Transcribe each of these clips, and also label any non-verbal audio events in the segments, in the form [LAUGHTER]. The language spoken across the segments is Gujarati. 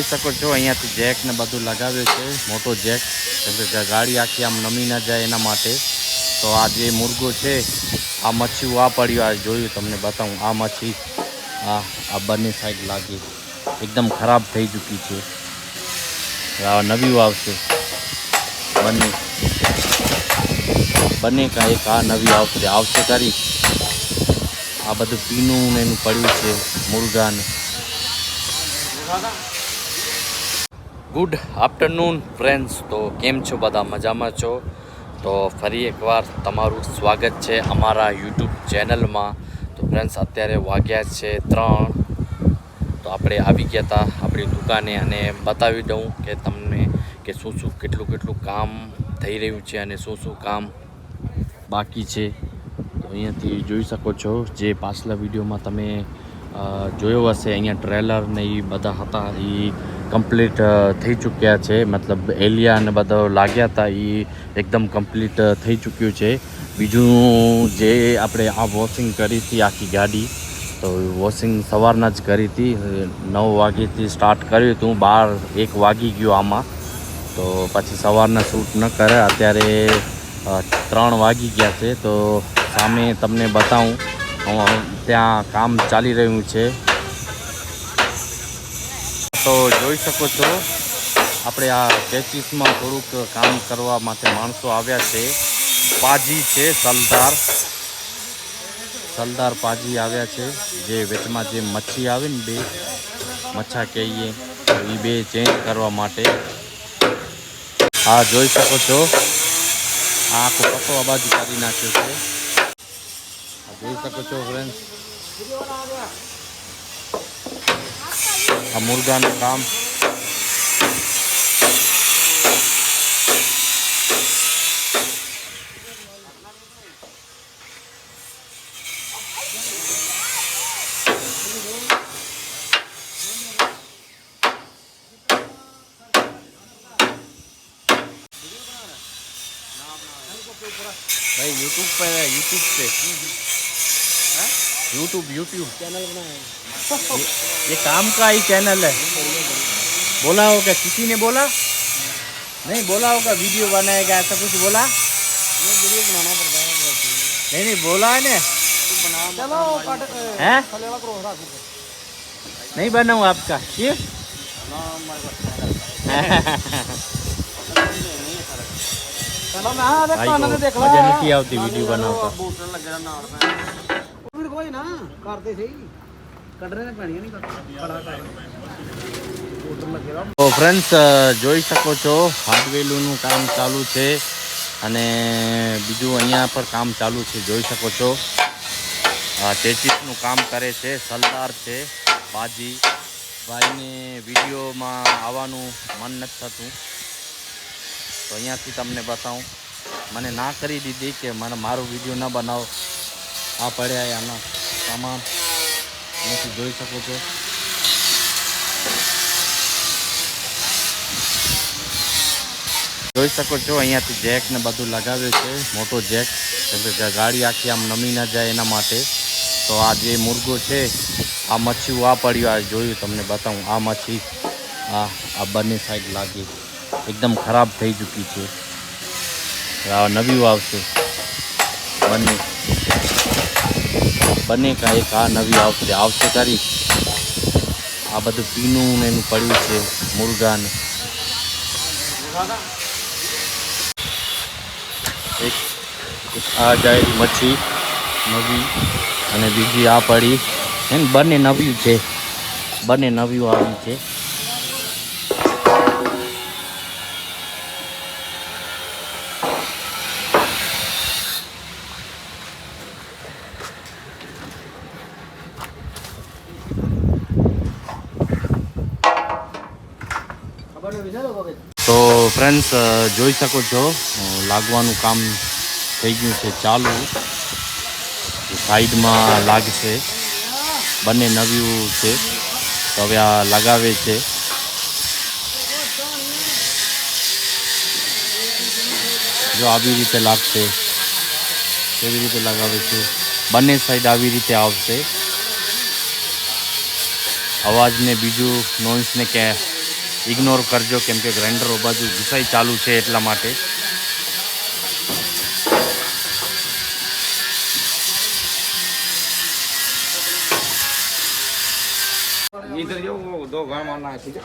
જોઈ શકો છો, અહીંયાથી જેક ને બધું લગાવ્યું છે, મોટો જેક. કેમ ગાડી આખી આમ નમી ના જાય એના માટે. તો આ જે મુર્ગો છે, આ મચ્છી આ પડ્યું, આ જોયું તમને બતાવું, આ મચ્છી, આ આ બંને સાઈડ લાગી. એકદમ ખરાબ થઈ ચૂકી છે. આ નવી આવશે. બંને. બંને કા એક આ નવી આવશે. આવશે કરી. આ બધું પીનું ને એનું પડ્યું છે, મુર્ગાને. Good afternoon friends. તો કેમ છો બધા? મજામાં છો? તો ફરી એકવાર તમારું સ્વાગત છે અમારા યુટ્યુબ ચેનલમાં. તો ફ્રેન્ડ્સ, અત્યારે વાગ્યા છે ત્રણ. તો આપણે આવી ગયા હતા આપણી દુકાને અને બતાવી દઉં કે તમને કે શું શું કેટલું કેટલું કામ થઈ રહ્યું છે અને શું શું કામ બાકી છે. તો અહીંયાથી જોઈ શકો છો જે પાછલા વિડીયોમાં તમે જોયો હશે. અહીંયા ટ્રેલર ને એ બધા હતા. એ કમ્પ્લીટ થઈ ચૂક્યા છે. મતલબ એલિયા અને બધા લાગ્યા હતા એ એકદમ કમ્પ્લીટ થઈ ચૂક્યું છે. બીજું જે આપણે આ વોશિંગ કરી હતી આખી ગાડી, તો વોશિંગ સવારના જ કરી હતી. નવ વાગ્યાથી સ્ટાર્ટ કર્યું હતું, બાર એક વાગી ગયું આમાં. તો પછી સવારના શૂટ ન કરે, અત્યારે ત્રણ વાગી ગયા છે. તો સામે તમને બતાવું ત્યાં કામ ચાલી રહ્યું છે. તો જોઈ શકો છો, આપણે આ પેચીસમાં થોડુંક કામ કરવા માટે માણસો આવ્યા છે. પાજી છે સલદાર સલદાર પાજી આવ્યા છે. જે વેચમાં જે મચ્છી આવે ને બે, મચ્છા કહીએ એ બે ચેન્જ કરવા માટે. આ જોઈ શકો છો. આ આખો પતો આ બાજુ કાઢી નાખ્યો છે. જોઈ શકો છો ફ્રેન્ડ આ મુર્ગાનું કામ भाई यूट्यूब पे है यूट्यूब पे यूट्यूब यूट्यूब चैनल बनाए ये, ये काम का ही चैनल है। बोला होगा किसी ने बोला? नहीं बोला होगा वीडियो बनाएगा ऐसा कुछ बोला? ये वीडियो बनाना पड़ता है नहीं। नहीं बोला है ना। हैं। नहीं बनाऊँ आपका। क्यों [LAUGHS] चलो मैं देख। भाई कान ਕੋਈ ਨਾ ਕਰਦੇ ਸਹੀ ਕੱਢਣੇ ਨੇ ਪੈਣੀਆਂ ਨਹੀਂ ਖੜਾ ਕਰ ਬੂਟਣ ਲੱਗੇ ਦਾ તો ફ્રેન્ડ્સ જોઈ શકો છો હાર્ડવેલુનું કામ ચાલુ છે અને બીજું અહીંયા પર કામ ચાલુ છે જોઈ શકો છો આ ચેચીસનું કામ કરે છે સલદાર છે બાજી ભાઈને વિડીયોમાં આવવાનું મન નથી થતું તો અહીંયાથી તમને બતાવું મને ના કરી દીધી કે મને મારો વિડીયો ન બનાવો આ પડ્યા આના સામાન અહીંથી જોઈ શકો છો. જોઈ શકો છો, અહીંયાથી જેક ને બધું લગાવ્યું છે, મોટો જેક. કેમ કે ગાડી આખી આમ નમી ના જાય એના માટે. તો આ જે મુર્ગો છે, આ મચ્છી આ પડ્યું આ જોયું, તમને બતાવું, આ મચ્છી, આ આ બંને સાઈડ લાગી. એકદમ ખરાબ થઈ ચૂકી છે. આ નવી આવશે. બંને. બંને કાંઈ આ નવી આવશે. આવશે કરી આ બધું પીનું ને એનું પડ્યું છે, મુર્ગાને. એક આ જાય મચ્છી, નવી અને બીજી આ પડી. એમ બંને નવ્યું છે. બંને નવ્યું આવ્યું છે. તો ફ્રેન્ડ્સ જોઈ શકો છો લાગવાનું કામ થઈ ગયું છે ચાલુ. સાઈડમાં લાગશે બંને નવ્યું છે. તો હવે આ લગાવે છે. જો આવી રીતે લાગશે, કેવી રીતે લગાવે છે. બંને સાઈડ આવી રીતે આવશે. અવાજને બીજું નોઇસને કે ઇગ્નોર કરજો કેમ કે ગ્રાઇન્ડર બાજુ ઘૂસાઈ ચાલુ છે એટલા માટે इधर जो वो दो घर मारना है ठीक है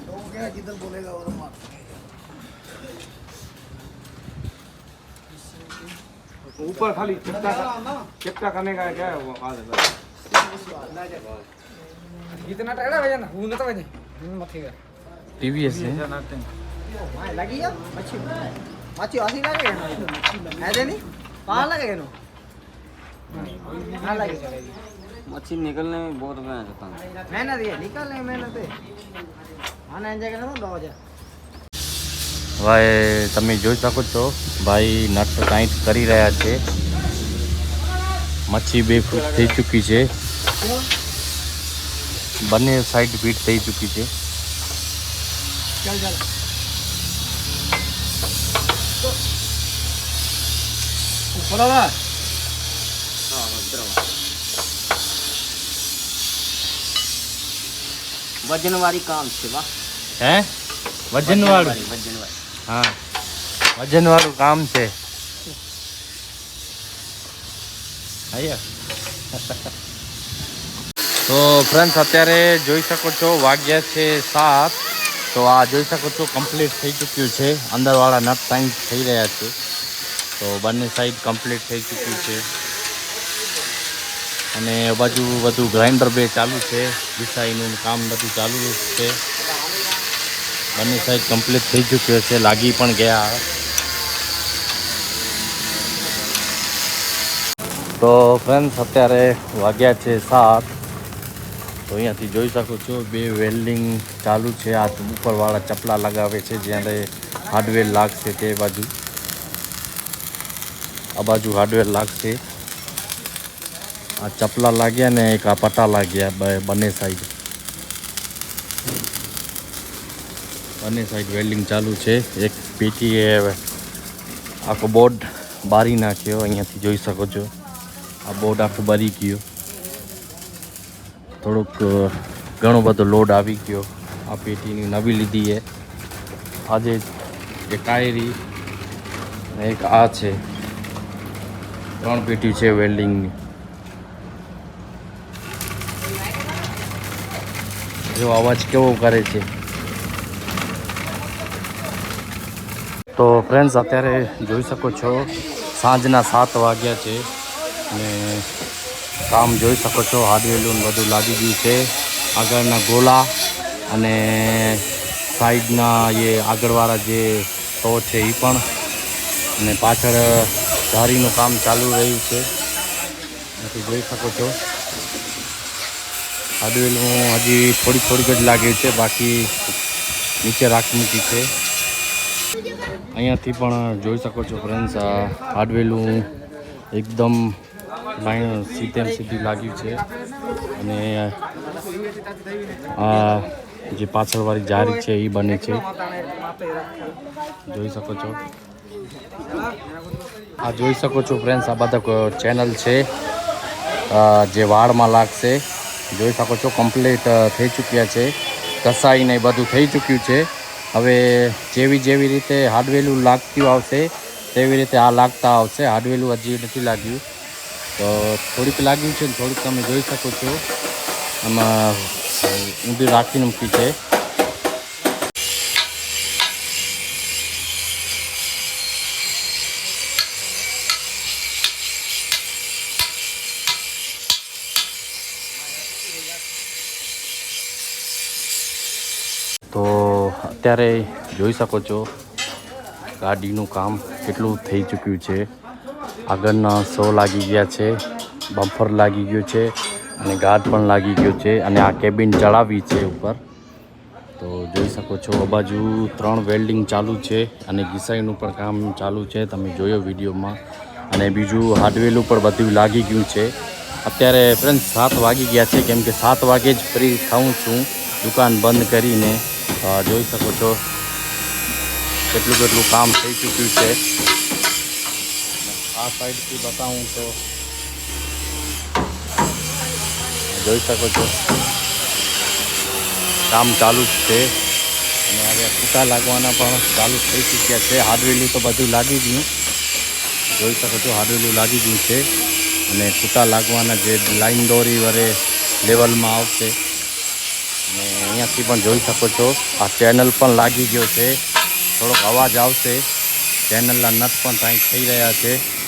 तो क्या जिधर बोलेगा उधर मार ऊपर खाली चिपटा चिपटा करने का क्या है वो आ जाता इतना टकरा वजन હું નતો વજન હું મથી ગયા ટીવીએસ છે હા લાગી ગયો મચ્છી મચ્છી આસી લાગે હે દે ની પા લાગે એનો હા લાગે मच्छी निकलने में बहुत मेहनत होता है મહેનત ये निकालने में मेहनत है આના એન્જોય કરવાનો દો હજાર ભાઈ તમે જોઈ શકો છો ભાઈ નટ કાંઈક કરી રહ્યા છે મચ્છી બે ફૂટ થઈ ચૂકી છે બંને સાઈડ ફિટ થઈ ચૂકી છે. વજનવાળી કામ છે વાહ. હે? વજનવાળું? વજનવાળી હા. વજનવાળું કામ છે. [LAUGHS] તો ફ્રેન્ડ્સ અત્યારે જોઈ શકો છો વાગ્યા છે સાત. તો આ જોઈ શકો છો કમ્પ્લીટ થઈ ચૂક્યું છે. અંદરવાળા નટ સાઈન થઈ રહ્યા છે. તો બંને સાઈડ કમ્પ્લીટ થઈ ચૂક્યું છે. અને બાજુ બધું ગ્રાઇન્ડર બે ચાલુ છે. વિસાઈનું કામ બધું ચાલુ છે. બંને સાઈડ કમ્પ્લીટ થઈ ચૂક્યો છે. લાગી પણ ગયા. તો ફ્રેન્ડ્સ અત્યારે વાગ્યા છે સાત. તો અહીંયાથી જોઈ શકો છો, બે વેલ્ડિંગ ચાલુ છે. આ ઉપરવાળા ચપલા લગાવે છે જ્યારે હાર્ડવેર લાગશે તે બાજુ. આ બાજુ હાર્ડવેર લાગશે. આ ચપલા લાગ્યા ને એક આ પટ્ટા લાગ્યા બંને સાઈડ બંને સાઈડ વેલ્ડિંગ ચાલુ છે. એક પેટીએ આખો બોર્ડ બારી નાખ્યો, અહીંયાથી જોઈ શકો છો. આ બોર્ડ આખું બારી ગયો. થોડુંક ઘણો બધો લોડ આવી ગયો. આ પેટીની નવી લીધી એ. આજે એક અને એક આ છે. ત્રણ પેટી છે વેલ્ડિંગની. જો અવાજ કેવો કરે છે? તો ફ્રેન્ડ્સ અત્યારે જોઈ શકો છો, સાંજના સાત વાગ્યા છે અને કામ જોઈ શકો છો. હાર્ડવેરનું બધું લાગી ગયું છે. આગળના ગોલા અને સાઈડના એ આગળવાળા જે તો છે એ પણ. અને પાછળ ધારીનું કામ ચાલુ રહ્યું છે. નથી જોઈ શકો છો. હાર્ડવેરનું હજી થોડીક થોડીક જ લાગ્યું છે. બાકી નીચે રાખી મૂકી છે. અહીંયાથી પણ જોઈ શકો છો ફ્રેન્ડ્સ હાર્ડવેલું એકદમ લાઈન સીધેમ સીધી લાગ્યું છે. અને આ જે પાછળવાળી જારી છે એ બને છે. જોઈ શકો છો. આ જોઈ શકો છો ફ્રેન્ડ્સ આ બધા ચેનલ છે. જે વાળમાં લાગશે. જોઈ શકો છો કમ્પ્લીટ થઈ ચૂક્યા છે. કસાઈને બધું થઈ ચૂક્યું છે. હવે જેવી જેવી રીતે હાર્ડવેલું લાગતું આવશે, તેવી રીતે આ લાગતા આવશે. હાર્ડવેલું હજી નથી લાગ્યું. તો થોડીક લાગ્યું છે થોડીક તમે જોઈ શકો છો. આમાં ઊંધી રાખીને મૂકી છે. તો અત્યારે જોઈ શકો છો ગાડીનું કામ કેટલું થઈ ચૂક્યું છે. આગળના સો લાગી ગયા છે બમ્ફર લાગી ગયું છે અને ગાર્ડ પણ લાગી ગયો છે અને આ કેબિન ચડાવી છે ઉપર. તો જોઈ શકો છો, આ બાજુ ત્રણ વેલ્ડિંગ ચાલુ છે અને ઘિસાઈનું પણ કામ ચાલુ છે, તમે જોયો વિડીયોમાં. અને બીજું હાર્ડવેલ ઉપર બધું લાગી ગયું છે. અત્યારે ફ્રેન્ડ સાત વાગી ગયા છે, કેમ કે સાત વાગે જ ફ્રી થાઉં છું, દુકાન બંધ કરીને. જોઈ શકો છો કેટલું કેટલું કામ થઈ ચૂક્યું છે. આ સાઈડથી બતાવું તો. જોઈ શકો છો. કામ ચાલુ જ છે. અને હવે કૂટા લાગવાના પણ ચાલુ થઈ ચૂક્યા છે. હાર્ડવેલું તો બધું લાગી ગયું. જોઈ શકો છો હાર્ડવેલું લાગી ગયું છે. અને કૂટા લાગવાના જે લાઈન દોરી વરે લેવલમાં આવશે. અને અહીંયાથી પણ જોઈ શકો છો, આ ચેનલ પણ લાગી ગયો છે. થોડોક અવાજ આવશે. ચેનલના નટ પણ ટાઈટ થઈ રહ્યા છે.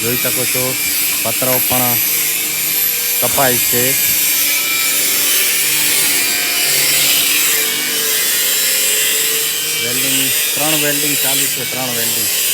જોઈ શકો છો. પતરાઓ પણ કપાય છે. વેલ્ડિંગ ત્રણ વેલ્ડિંગ ચાલુ છે ત્રણ વેલ્ડિંગ.